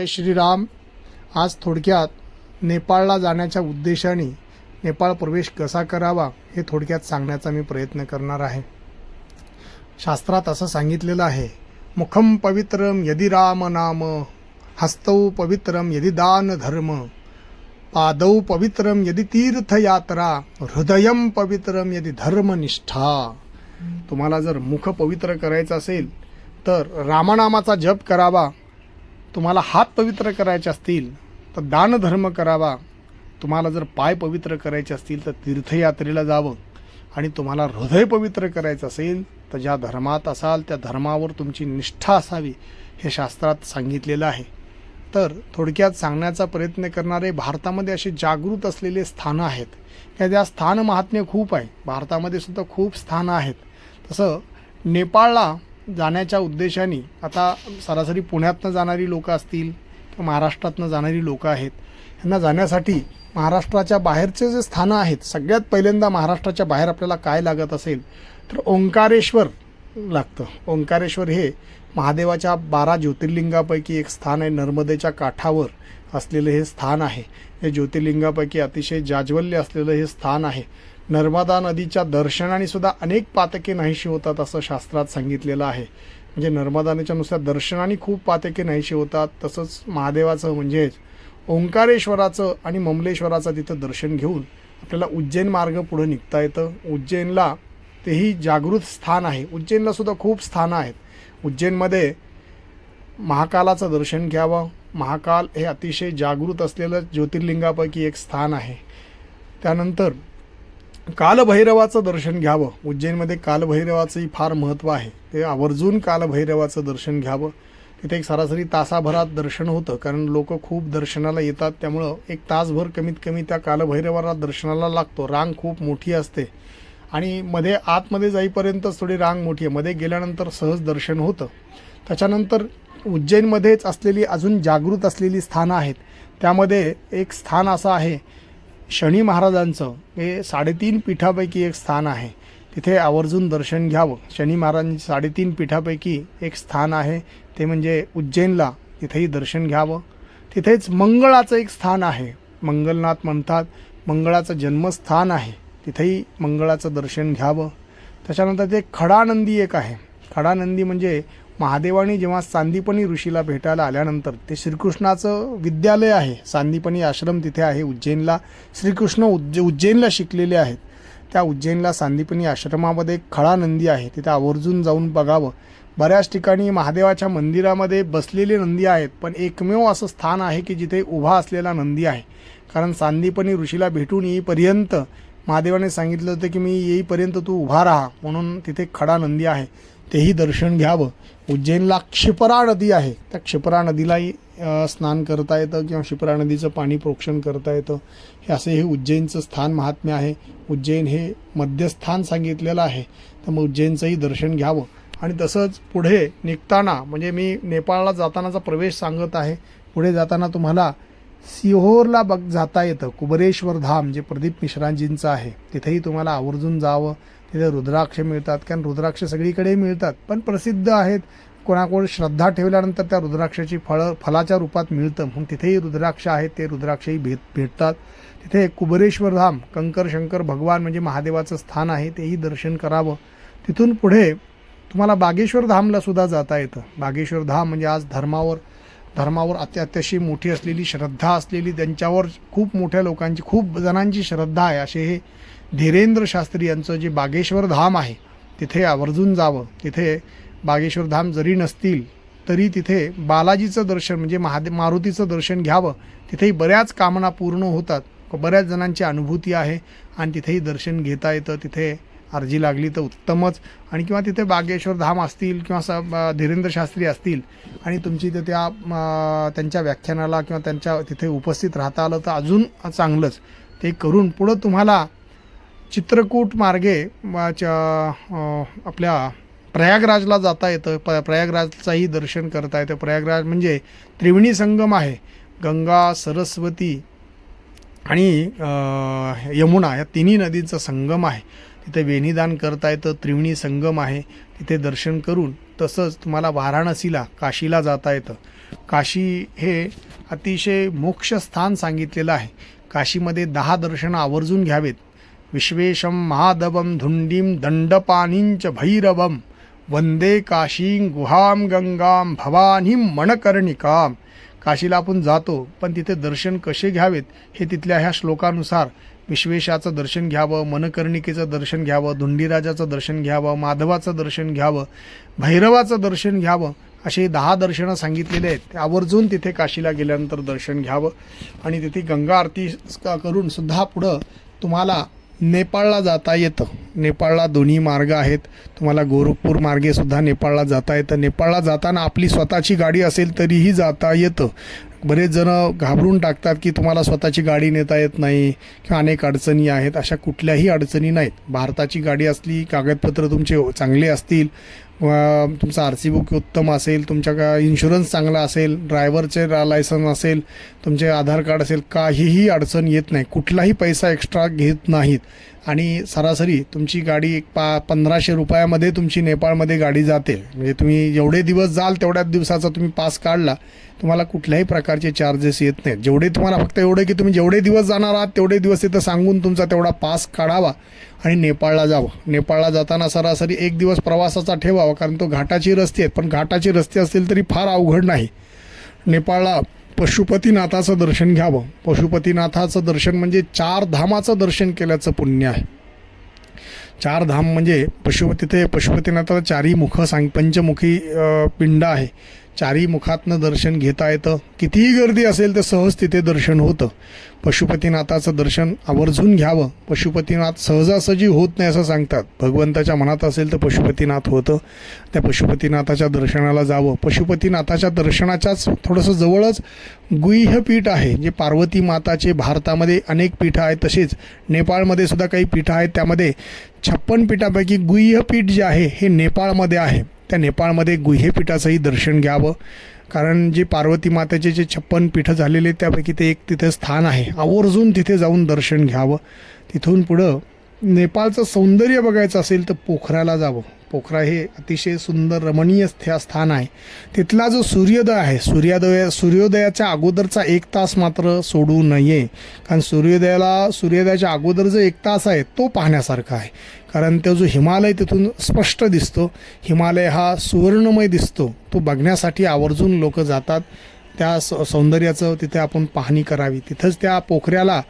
जय श्रीराम आज थोडक्यात नेपाळला जाण्याच्या उद्देशाने नेपाळ प्रवेश कसा करावा हे थोडक्यात सांगण्याचा मी प्रयत्न करणार आहे. शास्त्रात असं सांगितलेलं आहे मुखम पवित्रम यदि राम नाम हस्तौ पवित्रम यदि दान धर्म पादौ पवित्रम यदि तीर्थयात्रा हृदयम पवित्रम यदि धर्मनिष्ठा. तुम्हाला जर मुख पवित्र करायचं असेल तर रामनामाचा जप करावा तुम्हाला हात पवित्र करायचे असतील तर दानधर्म करावा. तुम्हाला जर पाय पवित्र करायचे असतील तर तीर्थयात्रेला जावं. आणि तुम्हाला हृदय पवित्र करायचं असेल तर ज्या धर्मात असाल त्या धर्मावर तुमची निष्ठा असावी हे शास्त्रात सांगितलेलं आहे. तर थोडक्यात सांगण्याचा प्रयत्न करणारे भारतामध्ये असे जागृत असलेले स्थानं आहेत. त्या ज्या स्थान महात्म्य खूप आहे. भारतामध्ये सुद्धा खूप स्थानं आहेत. तसं नेपाळला जाण्याच्या उद्देशाने आता सरासरी पुण्यातनं जाणारी लोकं असतील किंवा महाराष्ट्रातनं जाणारी लोकं आहेत ह्यांना जाण्यासाठी महाराष्ट्राच्या बाहेरचे जे स्थानं आहेत सगळ्यात पहिल्यांदा महाराष्ट्राच्या बाहेर आपल्याला काय लागत असेल तर ओंकारेश्वर लागतं. ओंकारेश्वर हे महादेवाच्या बारा ज्योतिर्लिंगापैकी एक स्थान आहे नर्मदेच्या काठावर असलेलं हे स्थान आहे. हे ज्योतिर्लिंगापैकी अतिशय जाज्वल्य असलेलं हे स्थान आहे. नर्मदा नदीच्या दर्शनाने सुद्धा अनेक पातके नाहीशी होतात असं शास्त्रात सांगितलेलं आहे. म्हणजे नर्मदा नदीच्या नुसत्या दर्शनाने खूप पातके नाहीशी होतात तसंच महादेवाचं म्हणजेच ओंकारेश्वराचं आणि ममलेश्वराचं तिथं दर्शन घेऊन आपल्याला उज्जैन मार्ग पुढे निघता येतं. उज्जैनला तेही जागृत स्थान आहे. उज्जैनला सुद्धा खूप स्थानं आहेत. उज्जैनमध्ये महाकालाचं दर्शन घ्यावं. महाकाल हे अतिशय जागृत असलेलं ज्योतिर्लिंगापैकी एक स्थान आहे. त्यानंतर कालभैरवाचं दर्शन घ्यावं. उज्जैनमध्ये कालभैरवाचंही फार महत्त्व आहे. ते आवर्जून कालभैरवाचं दर्शन घ्यावं. तिथे एक सरासरी तासाभरात दर्शन होतं कारण लोक खूप दर्शनाला येतात त्यामुळं एक तासभर कमीत कमी त्या कालभैरवाला दर्शनाला लागतो. रांग खूप मोठी असते. आणि मध्ये आतमध्ये जाईपर्यंतच थोडी रांग मोठी आहे. मध्ये गेल्यानंतर सहज दर्शन होतं. त्याच्यानंतर उज्जैनमध्येच असलेली अजून जागृत असलेली स्थानं आहेत. त्यामध्ये एक स्थान असं आहे शनी महाराजांचं हे साडेतीन पीठापैकी एक स्थान आहे. तिथे आवर्जून दर्शन घ्यावं. शनी महाराजांची साडेतीन पीठापैकी एक स्थान आहे. ते म्हणजे उज्जैनला तिथेही दर्शन घ्यावं. तिथेच मंगळाचं एक स्थान आहे. मंगलनाथ म्हणतात मंगळाचं जन्मस्थान आहे. तिथेही मंगळाचं दर्शन घ्यावं. त्याच्यानंतर ते खडानंदी एक आहे. खडानंदी म्हणजे महादेवाने जेव्हा सांदीपनी ऋषीला भेटायला आल्यानंतर ते श्रीकृष्णाचं विद्यालय आहे. सांदीपनी आश्रम तिथे आहे उज्जैनला. श्रीकृष्ण उज्ज उज्जैनला शिकलेले आहेत. त्या उज्जैनला सांदीपनी आश्रमामध्ये एक खळा नंदी आहे. तिथे आवर्जून जाऊन बघावं. बऱ्याच ठिकाणी महादेवाच्या मंदिरामध्ये बसलेले नंदी आहेत पण एकमेव असं स्थान आहे की जिथे उभा असलेला नंदी आहे. कारण सांदीपनी ऋषीला भेटून येईपर्यंत महादेवाने सांगितलं होतं की मी येईपर्यंत तू उभा राहा म्हणून तिथे खडा नंदी आहे. तेही दर्शन घ्यावं. उज्जैनला क्षिपरा नदी आहे. त्या क्षिपरा नदीलाही स्नान करता येतं किंवा क्षिपरा नदीचं पाणी प्रोक्षण करता येतं. हे असे हे उज्जैनचं स्थान महात्म्य आहे. उज्जैन हे मध्यस्थान सांगितलेलं आहे. तर मग उज्जैनचंही दर्शन घ्यावं. आणि तसंच पुढे निघताना म्हणजे मी नेपाळला जातानाचा प्रवेश सांगत आहे. पुढे जाताना तुम्हाला सिहोरला बघ जाता येतं. कुबरेश्वर धाम जे प्रदीप मिश्रांजींचं आहे. तिथेही तुम्हाला आवर्जून जावं. तिथे रुद्राक्ष मिळतात. कारण रुद्राक्ष सगळीकडे मिळतात. पण प्रसिद्ध आहेत. कोणाकोण श्रद्धा ठेवल्यानंतर त्या रुद्राक्षाची फळं फलाच्या रूपात मिळतं. म्हणून तिथेही रुद्राक्ष आहेत. ते रुद्राक्षही भेट भेटतात. तिथे कुबरेश्वर धाम कंकर शंकर भगवान म्हणजे महादेवाचं स्थान आहे. तेही दर्शन करावं. तिथून पुढे तुम्हाला बागेश्वर धामला सुद्धा जाता येतं. बागेश्वर धाम म्हणजे आज धर्मावर धर्मावर अत्य मोठी असलेली श्रद्धा असलेली त्यांच्यावर खूप मोठ्या लोकांची खूप जणांची श्रद्धा आहे. असे हे धीरेंद्र शास्त्री यांचं जे बागेश्वर धाम आहे तिथे आवर्जून जावं. तिथे बागेश्वर धाम जरी नसतील तरी तिथे बालाजीचं दर्शन म्हणजे महादे मारुतीचं दर्शन घ्यावं. तिथेही बऱ्याच कामना पूर्ण होतात. बऱ्याच जणांची अनुभूती आहे आणि तिथेही दर्शन घेता येतं. तिथे अर्जी लागली तर उत्तमच. आणि किंवा तिथे बागेश्वर धाम असतील किंवा स ब- धीरेंद्र शास्त्री असतील आणि तुमची तिथे त्या त्यांच्या व्याख्यानाला किंवा त्यांच्या तिथे उपस्थित राहता आलं तर अजून चांगलंच. ते करून पुढं तुम्हाला चित्रकूट मार्गे आपल्या प्रयागराजला जाता येतं. प प्रयागराजचाही दर्शन करता येतं. प्रयागराज म्हणजे त्रिवेणी संगम आहे. गंगा सरस्वती आणि यमुना या तिन्ही नदींचा संगम आहे. तिथे वेणीदान करता येतं. त्रिवेणी संगम आहे. तिथे दर्शन करून तसंच तुम्हाला वाराणसीला काशीला जाता येतं. काशी हे अतिशय मोक्षस्थान सांगितलेलं आहे. काशीमध्ये दहा दर्शनं आवर्जून घ्यावेत. विश्वेशं माधवं धुंडीम दण्डपानीञ्च भैरवं वंदे काशीं गुहाम गंगाम भवानीम मणकर्णिकाम काशीला आपण जातो पण तिथे दर्शन कसे घ्यावेत हे तिथल्या ह्या श्लोकानुसार विश्वेशाचं दर्शन घ्यावं मनकर्णिकेचं दर्शन घ्यावं धुंडीराजाचं दर्शन घ्यावं माधवाचं दर्शन घ्यावं भैरवाचं दर्शन घ्यावं असे दहा दर्शनं सांगितलेले आहेत. आवर्जून तिथे काशीला गेल्यानंतर दर्शन घ्यावं. आणि तिथे गंगा आरती करून सुद्धा पुढं तुम्हाला नेपाळला जाता येतं. नेपाळला दोन्ही मार्ग आहेत. तुम्हाला गोरखपूर मार्गे सुद्धा नेपाळला जाता येतं. नेपाळला जाताना आपली स्वतःची गाडी असेल तरीही जाता येतं. बरेच जण घाबरून टाकतात की तुम्हाला स्वतःची गाडी नेता येत नाही किंवा अनेक अडचणी आहेत. अशा कुठल्याही अडचणी नाहीत. भारताची गाडी असली कागदपत्र तुमचे चांगले असतील तुमचा आर सी बुक उत्तम असेल तुमच्या का इन्शुरन्स चांगला असेल ड्रायव्हरचे लायसन असेल तुमचे आधार कार्ड असेल काहीही अडचण येत नाही. कुठलाही पैसा एक्स्ट्रा घेत नाहीत. आणि सरासरी तुमची गाडी एक पा पंधराशे रुपयामध्ये तुमची नेपाळमध्ये गाडी जाते. म्हणजे तुम्ही जेवढे दिवस जाल तेवढ्याच दिवसाचा तुम्ही पास काढला तुम्हाला कुठल्याही प्रकारचे चार्जेस येत नाहीत. जेवढे तुम्हाला फक्त एवढे की तुम्ही जेवढे दिवस जाणार आहात तेवढे दिवस तिथं सांगून तुमचा तेवढा पास काढावा आणि नेपाळला जावं. नेपाळला जाताना सरासरी एक दिवस प्रवासाचा ठेवावा कारण तो घाटाची रस्ते आहेत. पण घाटाची रस्ते असतील तरी फार अवघड नाही. नेपाळला पशुपतीनाथाचं दर्शन घ्यावं. पशुपतीनाथाचं दर्शन म्हणजे चार धामाचं दर्शन केल्याचं पुण्य आहे. चार धाम म्हणजे पशुपती ते पशुपतीनाथाला चारही मुख सांग पंचमुखी पिंड आहे. चारही मुखातनं दर्शन घेता येतं. कितीही गर्दी असेल तर सहज तिथे दर्शन होतं. पशुपतीनाथाचं दर्शन आवर्जून घ्यावं. पशुपतीनाथ सहजासहजी होत नाही असं सांगतात. भगवंताच्या मनात असेल तर पशुपतीनाथ होतं. त्या पशुपतीनाथाच्या दर्शनाला जावं. पशुपतीनाथाच्या दर्शनाच्याच थोडंसं जवळच गुह्यपीठ आहे जे पार्वती माताचे भारतामध्ये अनेक पीठं आहेत. तसेच नेपाळमध्ये सुद्धा काही पीठं आहेत. त्यामध्ये छप्पन पीठापैकी गुह्यपीठ जे आहे हे नेपाळमध्ये आहे. त्या नेपाळमध्ये गुह्यपीठाचंही दर्शन घ्यावं. कारण जे पार्वती मातेचे जे छप्पन पीठं झालेले त्यापैकी ते एक तिथे स्थान आहे. आवर्जून तिथे जाऊन दर्शन घ्यावं. तिथून पुढं नेपाळचं सौंदर्य बघायचं असेल तर पोखराला जावं. पोखरा हे अतिशय सुंदर रमणीय स्थान आहे. तिथला जो सूर्योदय आहे सूर्योदय सूर्योदयाच्या अगोदरचा एक तास मात्र सोडू नये. कारण सूर्योदयाला सूर्योदयाच्या अगोदर जो एक तास आहे तो पाहण्यासारखा आहे. कारण तो जो हिमालय तिथून स्पष्ट दिसतो. हिमालय हा सुवर्णमय दिसतो. तो बघण्यासाठी आवर्जून लोक जातात. त्या स- सौंदर्याचं तिथे आपण पाहणी करावी. तिथंच त्या पोखऱ्याला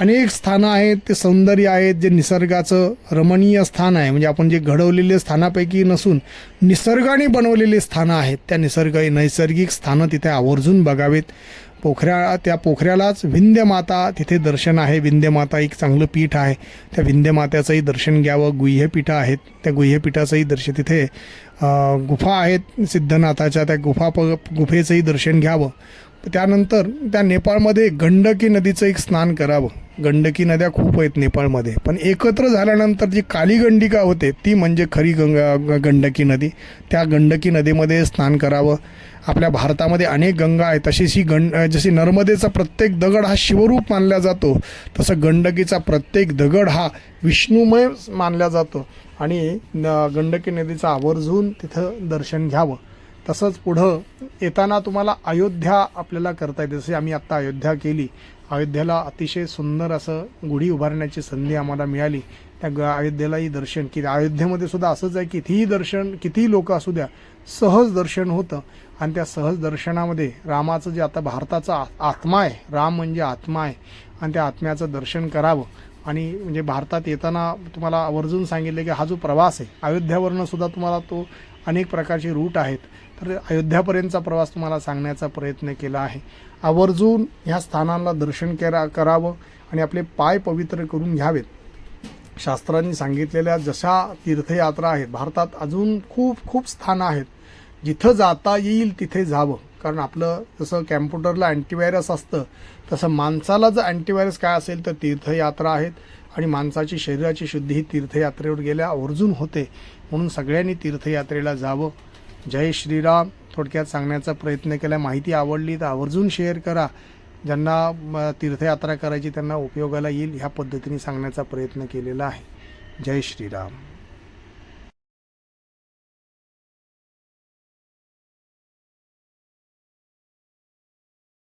अनेक स्थानं आहेत ते सौंदर्य आहेत जे निसर्गाचं रमणीय स्थान आहे. म्हणजे आपण जे घडवलेले स्थानापैकी नसून निसर्गाने बनवलेले स्थानं आहेत. त्या निसर्ग नैसर्गिक स्थानं तिथे आवर्जून बघावेत. पोखऱ्या त्या पोखऱ्यालाच विंध्यमाता तिथे दर्शन आहे. विंध्यमाता एक चांगलं पीठ आहे. त्या विंध्यमात्याचंही दर्शन घ्यावं. गुह्यपीठं आहेत. त्या गुह्यपीठाचंही दर्शन तिथे गुफा आहेत सिद्धनाथाच्या. त्या गुफा प गुफेचंही दर्शन घ्यावं. त्यानंतर त्या नेपाळमध्ये गंडकी नदीचं एक स्नान करावं. गंडकी नद्या खूप आहेत नेपाळमध्ये. पण एकत्र झाल्यानंतर जी काली गंडिका होते ती म्हणजे खरी गंगा गंडकी नदी. त्या गंडकी नदीमध्ये स्नान करावं. आपल्या भारतामध्ये अनेक गंगा आहेत. तशीच ही गंड जशी नर्मदेचा प्रत्येक दगड हा शिवरूप मानला जातो तसं गंडकीचा प्रत्येक दगड हा विष्णुमय मानला जातो. आणि न- गंडकी नदीचं आवर्जून तिथं दर्शन घ्यावं. तसंच पुढं येताना तुम्हाला अयोध्या आपल्याला करता येते. जसे आम्ही आत्ता अयोध्या केली. अयोध्येला अतिशय सुंदर असं गुढी उभारण्याची संधी आम्हाला मिळाली. त्या ग अयोध्येलाही दर्शन की अयोध्येमध्ये सुद्धा असंच आहे कितीही दर्शन कितीही लोक असू द्या सहज दर्शन होतं. आणि त्या सहज दर्शनामध्ये रामाचं जे आता भारताचा आ- आत्मा आहे राम म्हणजे आत्मा आहे. आणि त्या आत्म्याचं दर्शन करावं. आणि म्हणजे भारतात येताना तुम्हाला आवर्जून सांगितलं की हा जो प्रवास आहे अयोध्यावरनं सुद्धा तुम्हाला तो अनेक प्रकारचे रूट आहेत. तर अयोध्यापर्यंतचा प्रवास तुम्हाला सांगण्याचा प्रयत्न केला आहे. आवर्जून ह्या स्थानांना दर्शन करा करावं आणि आपले पाय पवित्र करून घ्यावेत. शास्त्रांनी सांगितलेल्या जशा तीर्थयात्रा आहेत भारतात अजून खूप खूप स्थानं आहेत. जिथं जाता येईल तिथे जावं. कारण आपलं जसं कॅम्प्युटरला अँटीव्हायरस असतं तसं माणसाला जर अँटीव्हायरस काय असेल तर तीर्थयात्रा आहेत. आणि माणसाची शरीराची शुद्धी ही तीर्थयात्रेवर गेल्या आवर्जून होते. म्हणून सगळ्यांनी तीर्थयात्रेला जावं. जय श्रीराम. थोडक्यात सांगण्याचा प्रयत्न केला. माहिती आवडली तर आवर्जून शेअर करा. ज्यांना तीर्थयात्रा करायची त्यांना उपयोगाला येईल ह्या पद्धतीने सांगण्याचा प्रयत्न केलेला आहे. जय श्रीराम.